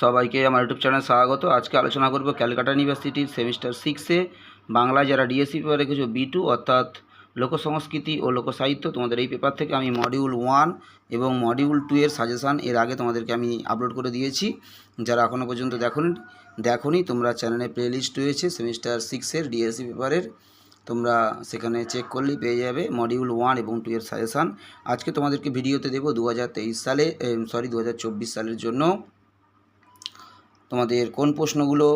সবাইকে আমার YouTube channel স্বাগত। আজকে আলোচনা করব ক্যালকাটা ইউনিভার্সিটির সেমিস্টার সিক্সে বাংলায় যারা ডিএসসি পেপার রেখেছো বি টু অর্থাৎ লোকসংস্কৃতি ও লোকসাহিত্য, তোমাদের এই পেপার থেকে আমি মডিউল ওয়ান এবং মডিউল টু এর সাজেশান এর আগে তোমাদেরকে আমি আপলোড করে দিয়েছি। যারা এখনও পর্যন্ত দেখোনি দেখোনি, তোমরা চ্যানেলে প্লেলিস্ট রয়েছে সেমিস্টার সিক্সের ডিএসসি পেপারের তোমরা সেখানে চেক করলেই পেয়ে যাবে মডিউল ওয়ান এবং টু এর সাজেশান আজকে তোমাদেরকে ভিডিওতে দেবো দু হাজার তেইশ সালে সরি দু হাজার চব্বিশ সালের জন্য। তোমাদের কোন প্রশ্নগুলো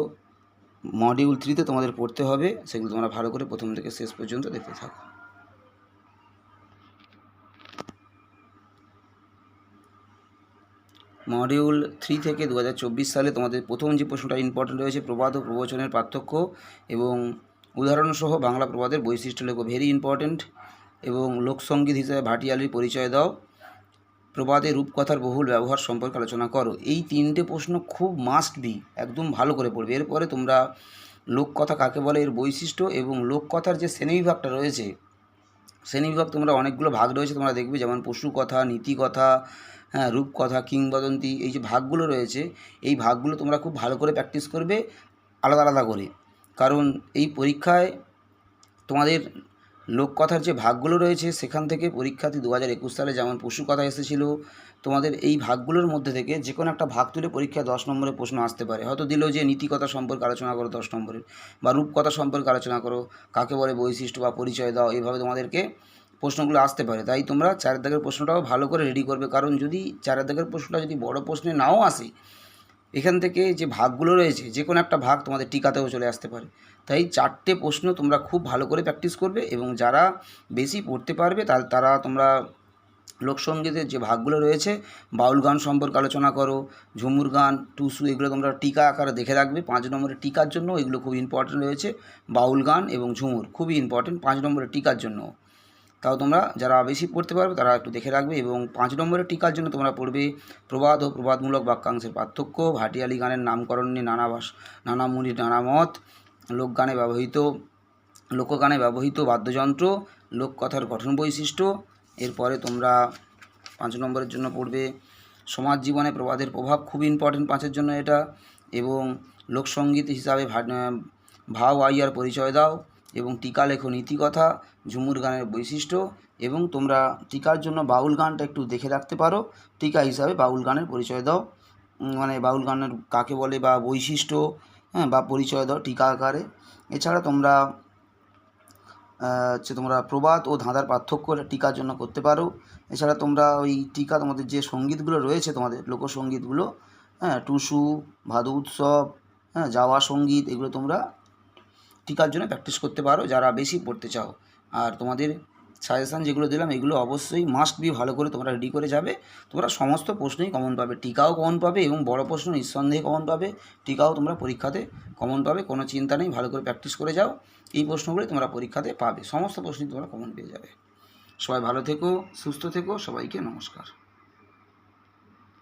মডিউল থ্রিতে তোমাদের পড়তে হবে, সেগুলো তোমরা ভালো করে প্রথম থেকে শেষ পর্যন্ত দেখতে থাকো। মডিউল থ্রি থেকে দু হাজার চব্বিশ সালে তোমাদের প্রথম যে প্রশ্নটা ইম্পর্টেন্ট রয়েছে, প্রবাদ ও প্রবচনের পার্থক্য এবং উদাহরণসহ বাংলা প্রবাদের বৈশিষ্ট্য লেখো ভেরি ইম্পর্টেন্ট এবং লোকসঙ্গীত হিসেবে ভাটিয়ালির পরিচয় দাও। প্রবাদে রূপকথার বহুল ব্যবহার সম্পর্কে আলোচনা করো। এই তিনটে প্রশ্ন খুব মাস্ট বি একদম ভালো করে পড়বে। এরপরে তোমরা লোককথা কাকে বলে, এর বৈশিষ্ট্য এবং লোককথার যে শ্রেণীবিভাগটা রয়েছে, শ্রেণীবিভাগ তোমরা অনেকগুলো ভাগ রয়েছে, তোমরা দেখবে, যেমন পশু কথা নীতি কথা হ্যাঁ রূপকথা, কিংবদন্তি, এই যে ভাগগুলো রয়েছে, এই ভাগগুলো তোমরা খুব ভালো করে প্র্যাকটিস করবে, আলাদা আলাদা করে। কারণ এই পরীক্ষায় তোমাদের লোককথার যে ভাগগুলো রয়েছে সেখান থেকে পরীক্ষার্থী দু হাজার একুশ সালে যেমন পশু কথা এসেছিল, তোমাদের এই ভাগগুলোর মধ্যে থেকে যে কোনো একটা ভাগ তুলে পরীক্ষায় দশ নম্বরের প্রশ্ন আসতে পারে। হয়তো দিল যে নীতিকথা সম্পর্কে আলোচনা করো দশ নম্বরের, বা রূপকথা সম্পর্কে আলোচনা করো, কাকে বলে বৈশিষ্ট্য বা পরিচয় দাও, এইভাবে তোমাদেরকে প্রশ্নগুলো আসতে পারে। তাই তোমরা চারের দাগের প্রশ্নটাও ভালো করে রেডি করবে। কারণ যদি চারের দাগের প্রশ্নটা যদি বড় প্রশ্নে নাও আসে এখান থেকে যে ভাগগুলো রয়েছে, যে কোনো একটা ভাগ তোমাদের টিকাতেও চলে আসতে পারে। তাই চারটে প্রশ্ন তোমরা খুব ভালো করে প্র্যাকটিস করবে এবং যারা বেশি পড়তে পারবে তার তারা তোমরা লোকসঙ্গীতের যে ভাগগুলো রয়েছে, বাউল গান সম্পর্কে আলোচনা করো, ঝুমুর গান, টুসু, এগুলো তোমরা টিকা আকারে দেখে রাখবে। পাঁচ নম্বরের টিকার জন্য এগুলো খুব ইম্পর্টেন্ট রয়েছে। বাউল গান এবং ঝুমুর খুবই ইম্পর্টেন্ট পাঁচ নম্বরের টিকার জন্য তাও তোমরা যারা বেশি পড়তে পারবে তারা একটু দেখে রাখবে এবং পাঁচ নম্বরের টিকার জন্য তোমরা পড়বে প্রবাদ ও প্রবাদমূলক বাক্যাংশের পার্থক্য, ভাটিয়ালি গানের নামকরণ নিয়ে নানা ভাষ, নানা মুনির, নানা মত, লোকগানে ব্যবহৃত লোকগানে ব্যবহৃত বাদ্যযন্ত্র, লোককথার গঠন বৈশিষ্ট্য, এরপরে তোমরা পাঁচ নম্বরের জন্য পড়বে সমাজ জীবনে প্রবাদের প্রভাব খুব ইম্পর্টেন্ট পাঁচের জন্য এটা এবং লোকসঙ্গীত হিসাবে ভাও আইয়ার পরিচয় দাও। এবং টিকা লেখো নীতিকথা, ঝুমুর গানের বৈশিষ্ট্য এবং তোমরা টিকার জন্য বাউল গানটা একটু দেখে রাখতে পারো। টিকা হিসাবে বাউল গানের পরিচয় দাও। মানে বাউল গানের কাকে বলে বা বৈশিষ্ট্য হ্যাঁ বা পরিচয় দাও টিকা আকারে। এছাড়া তোমরা হচ্ছে তোমরা প্রবাদ ও ধাঁধার পার্থক্য টিকার জন্য করতে পারো। এছাড়া তোমরা ওই টিকা তোমাদের যে সঙ্গীতগুলো রয়েছে তোমাদের, লোকসঙ্গীতগুলো হ্যাঁ টুসু, ভাদু উৎসব হ্যাঁ যাওয়া সংগীত এগুলো তোমরা টিকার জন্য প্র্যাকটিস করতে পারো, যারা বেশি পড়তে চাও। আর তোমাদের সাজেশান যেগুলো দিলাম, এগুলো অবশ্যই মাস্ট বি ভালো করে তোমরা রেডি করে যাবে। তোমরা সমস্ত প্রশ্নই কমন পাবে। টিকাও কমন পাবে এবং বড় প্রশ্ন নিঃসন্দেহে কমন পাবে। টিকাও তোমরা পরীক্ষাতে কমন পাবে। কোনো চিন্তা নেই, ভালো করে প্র্যাকটিস করে যাও। এই প্রশ্নগুলো তোমরা পরীক্ষাতে পাবে। সমস্ত প্রশ্নই তোমরা কমন পেয়ে যাবে। সবাই ভালো থেকো, সুস্থ থেকো, সবাইকে নমস্কার।